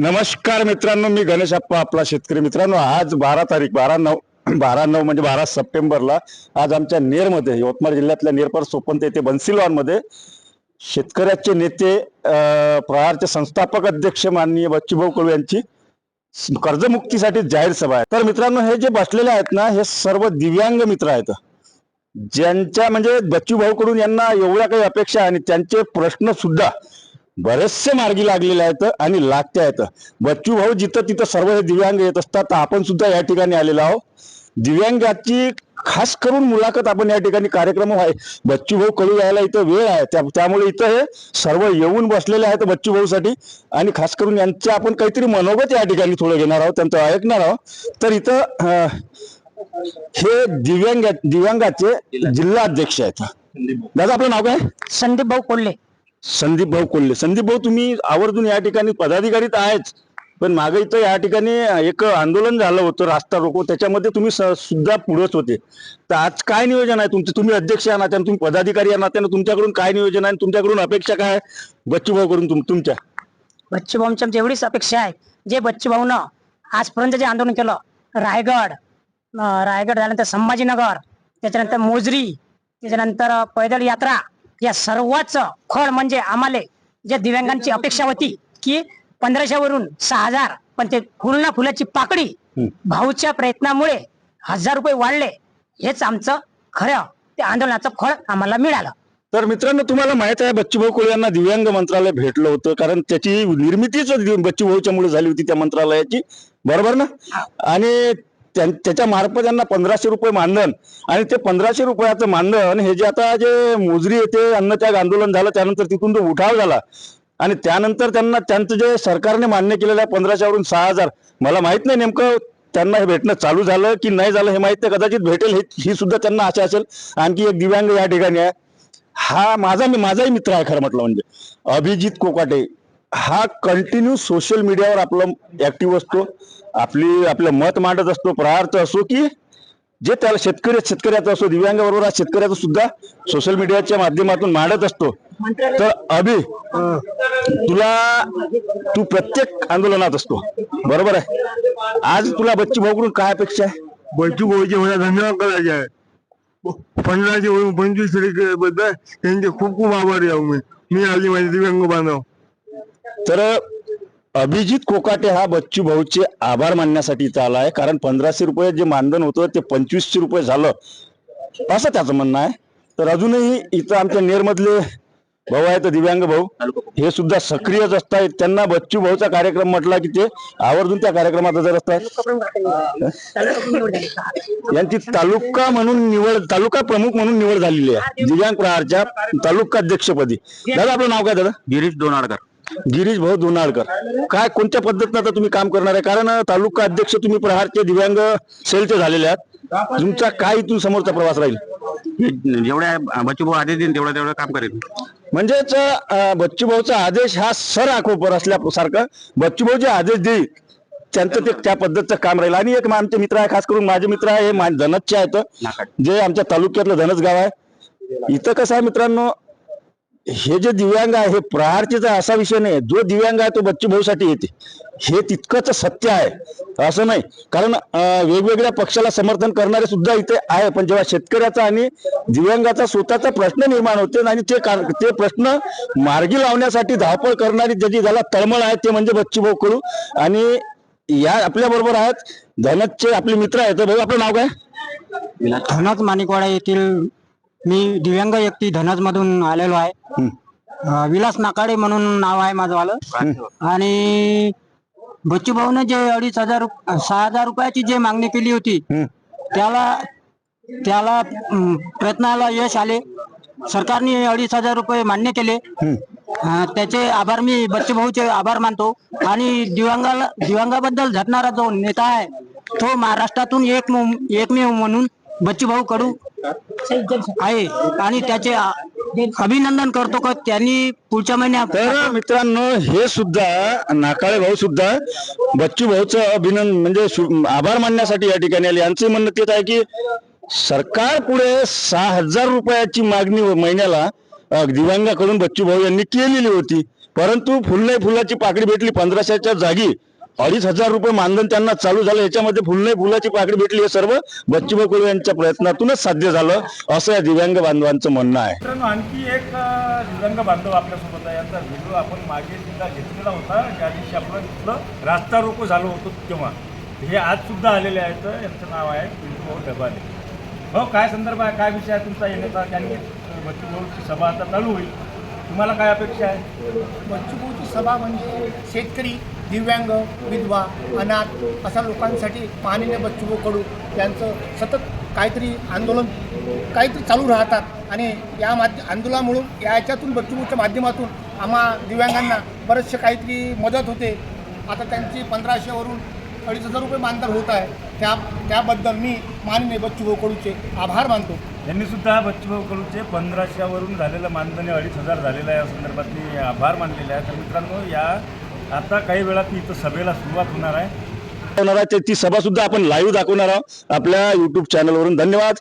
नमस्कार मित्रांनो मी गणेश अप्पा आपला शेतकरी मित्रांनो. आज बारा तारीख बारा नऊ बारा नऊ म्हणजे बारा सप्टेंबरला आज आमच्या नेरमध्ये यवतमाळ जिल्ह्यातल्या नेरपर सोपंत येथे बनसिलवानमध्ये शेतकऱ्याचे नेते प्रहारचे संस्थापक अध्यक्ष माननीय बच्चूभाऊ कडू यांची कर्जमुक्तीसाठी जाहीर सभा आहे. तर मित्रांनो हे जे बसलेले आहेत ना हे सर्व दिव्यांग मित्र आहेत. ज्यांच्या म्हणजे बच्चूभाऊ कडून यांना एवढ्या काही अपेक्षा आहे आणि त्यांचे प्रश्न सुद्धा बरेचसे मार्गी लागलेले आहेत आणि लागते आहेत. बच्चू भाऊ जिथं तिथं सर्व हे दिव्यांग येत असतात तर आपण सुद्धा या ठिकाणी आलेलो आहोत. दिव्यांगाची खास करून मुलाखत आपण या ठिकाणी कार्यक्रम आहे. बच्चू भाऊ कळू यायला इथं वेळ आहे. त्या- त्यामुळे इथं हे सर्व येऊन बसलेले आहेत बच्चू भाऊ साठी आणि खास करून यांचं आपण काहीतरी मनोगत या ठिकाणी थोडं घेणार आहोत त्यांचं ऐकणार आहोत. तर इथं हे दिव्यांग दिव्यांगाचे जिल्हा अध्यक्ष आहेत. दादा आपलं नाव काय? संदीप भाऊ कोल्हे. संदीप भाऊ कोल्हे. संदीप भाऊ तुम्ही आवर्जून या ठिकाणी पदाधिकारी तर आहेच. पण मागे इथं या ठिकाणी एक आंदोलन झालं होतं रास्ता रोको त्याच्यामध्ये तुम्ही स- सुद्धा पुढेच होते. तर आज काय नियोजन आहे तुमचं? तुम्ही अध्यक्ष या नात्याने तुम्ही पदाधिकारी या नात्याने तुमच्याकडून काय नियोजन आहे? आणि तुमच्याकडून अपेक्षा काय आहे? करून तुम तुमच्या. बच्चू भाऊंची आमची एवढीच अपेक्षा आहे. जे बच्चूभाऊनं आजपर्यंत जे आंदोलन केलं रायगड रायगड झाल्यानंतर संभाजीनगर त्याच्यानंतर मोजरी त्याच्यानंतर पैदल यात्रा या सर्वच फळ म्हणजे आम्हाला जे दिव्यांगांची अपेक्षा होती की पंधराशेवरून सहा हजार पण ते फुल ना फुलाची पाकडी. भाऊच्या प्रयत्नामुळे हजार रुपये वाढले हेच आमचं खरं ते आंदोलनाचं फळ आम्हाला मिळालं. तर मित्रांनो तुम्हाला माहीत आहे बच्चूभाऊ कोळी यांना दिव्यांग मंत्रालय भेटलं होतं कारण त्याची निर्मितीच बच्चूभाऊच्या मुळे झाली होती त्या मंत्रालयाची. बरोबर ना? आणि त्याच्या मार्फत त्यांना पंधराशे रुपये मानधन. आणि ते पंधराशे रुपयाचं मानधन हे जे आता जे मोजरी येथे अन्नत्याग आंदोलन झालं त्यानंतर तिथून जो उठाव झाला आणि त्यानंतर त्यांना त्यांचं जे सरकारने मान्य केलेलं आहे पंधराशेवरून सहा हजार मला माहीत नाही नेमकं त्यांना हे भेटणं चालू झालं की नाही झालं हे माहीत नाही. कदाचित भेटेल हे ही सुद्धा त्यांना आशा असेल. आणखी एक दिव्यांग या ठिकाणी आहे. हा माझा मी माझाही मित्र आहे खरं म्हटलं म्हणजे. अभिजित कोकाटे. हा कंटिन्यू सोशल मीडियावर आपलं ऍक्टिव्ह असतो. आपली आपलं मत मांडत असतो प्रहारचं असो की जे त्याला शेतकरी शेतकऱ्याचं असो दिव्यांग बरोबर आज शेतकऱ्याचं सुद्धा सोशल मीडियाच्या माध्यमातून मांडत असतो. तर अभि तुला तू प्रत्येक आंदोलनात असतो. बरोबर आहे? आज तुला बच्ची भाऊकडून काय अपेक्षा आहे? बच्चू भाऊचे मला धन्यवाद करायचे आहे. पंधराशे वरून पंचवीसबद्दल त्यांचे खूप खूप आभारी आहो मी मी आली माझे दिव्यांग बांधव. तर अभिजित कोकाटे हा बच्चू भाऊचे आभार मानण्यासाठी इथं आला आहे. कारण पंधराशे रुपये जे मानधन होतं ते पंचवीसशे रुपये झालं. असं त्याचं म्हणणं आहे. तर अजूनही इथं आमच्या नेरमधले भाऊ आहेत दिव्यांग भाऊ हे सुद्धा सक्रियच असतात त्यांना बच्चू भाऊचा कार्यक्रम म्हटला की ते आवर्जून त्या कार्यक्रमात हजर असतात. यांची तालुका म्हणून निवड तालुका प्रमुख म्हणून निवड झालेली आहे. दिव्यांग प्रहारच्या तालुका अध्यक्षपदी दादा आपलं नाव काय दादा? गिरीश दोनाडकर. गिरीश भाऊ दोनाळकर काय कोणत्या पद्धतीनं आता तुम्ही काम करणार आहे? कारण तालुका अध्यक्ष तुम्ही प्रहारचे दिव्यांग सेलचे झालेले आहात. तुमचा काय इथून समोरचा प्रवास राहील? जेवढ्या बच्चूभाऊ आदेश देईन तेवढं तेवढं काम करेन. म्हणजेच बच्चूभाऊचा आदेश हा सर आखोपर असल्यासारखं बच्चूभाऊ जे आदेश देईल त्यांचं ते त्या पद्धतीचं काम राहील. आणि एक आमचे मित्र आहे खास करून माझे मित्र आहे हे धनजचे आहेत. जे आमच्या तालुक्यातलं धनच गाव आहे. इथं कसं आहे मित्रांनो हे जे दिव्यांग आहे हे प्रहारचेचा असा विषय नाही. जो दिव्यांग आहे तो बच्चू भाऊसाठी येते. हे तितकंच सत्य आहे. असं नाही. कारण वेगवेगळ्या पक्षाला समर्थन करणारे सुद्धा इथे आहे. पण जेव्हा शेतकऱ्याचा आणि दिव्यांगाचा स्वतःचा प्रश्न निर्माण होते आणि ते ते प्रश्न मार्गी लावण्यासाठी धावपळ करणारी ज्याची ज्याला तळमळ आहे ते म्हणजे बच्चू भाऊ कडू आणि या आपल्या बरोबर आहेत धनजचे आपले मित्र आहेत. तर भाऊ आपलं नाव काय? धनज माणिकवाडा येथील मी दिव्यांग व्यक्ती धनज मधून आलेलो आहे. अं, विलास नाकाडे म्हणून नाव आहे माझं वालं. आणि बच्चू भाऊने जे अडीच हजार रुप- सहा हजार रुपयाची जे मागणी केली होती. त्याला त्याला अं, प्रयत्नाला यश आले. सरकारने अडीच हजार रुपये मान्य केले. अं, त्याचे आभार मी बच्चू भाऊचे आभार मानतो. आणि दिव्यांगाला दिव्यांगाबद्दल झटणारा जो नेता आहे तो महाराष्ट्रातून एक मु- एकमेव म्हणून बच्चू भाऊ कडू आहे. आणि त्याचे आ- अभिनंदन करतो का? त्यांनी पुढच्या महिन्यात तर मित्रांनो हे सुद्धा नाकाळे भाऊ सुद्धा बच्चू भाऊचं अभिनंदन म्हणजे आभार मानण्यासाठी या ठिकाणी आले. यांचं म्हणणं तेच आहे की सरकार पुढे सहा हजार रुपयाची मागणी महिन्याला दिव्यांगाकडून बच्चू भाऊ यांनी केलेली होती. परंतु फुल्ले फुलाची पाकडी भेटली पंधराशेच्या जागी. अडीच हजार रुपये मानधन त्यांना चालू झालं. याच्यामध्ये फुलनाही फुलाची पाकडी भेटली हे सर्व. बच्चूभाऊ कडू यांच्या प्रयत्नातूनच साध्य झालं. असं या दिव्यांग बांधवांचं म्हणणं आहे. मित्रांनो आणखी एक दिव्यांग बांधव आपल्यासोबत आहे. यांचा व्हिडिओ आपण मागे सुद्धा घेतलेला होता. ज्या दिवशी आपलं तिथलं रास्ता रोको झालं होतं तेव्हा. हे आज सुद्धा आलेले आहेत. यांचं नाव आहे पिंटू भाऊ डबाले हो काय संदर्भ आहे? काय विषय आहे तुमचा? येण्याचा कारण की बच्चू भाऊची सभा आता चालू होईल. तुम्हाला काय अपेक्षा आहे? बच्चूभाऊची सभा म्हणजे शेतकरी दिव्यांग विधवा अनाथ अशा लोकांसाठी माननीय बच्चूभाऊ कडू यांचं सतत काहीतरी आंदोलन काहीतरी चालू राहतात. आणि या माध्य आंदोलनामुळं याच्यातून बच्चूभाऊच्या माध्यमातून आम्हा दिव्यांगांना बरेचसे काहीतरी मदत होते. आता त्यांची पंधराशेवरून अडीच हजार रुपये मानधन होत आहे. त्या त्याबद्दल मी माननीय बच्चूभाऊ कडूचे आभार मानतो. यांनी सुद्धा बच्चूभाऊ कडूचे पंधराशेवरून झालेलं मानधन अडीच हजार झालेलं आहे या संदर्भात मी आभार मानलेले आहे. तर मित्रांनो या आता काही वेळात इथं सभेला सुरुवात होणार आहे. होणार आहे. ती सभा सुद्धा आपण लाईव्ह दाखवणार आहोत. आपल्या युट्यूब चॅनलवरून धन्यवाद.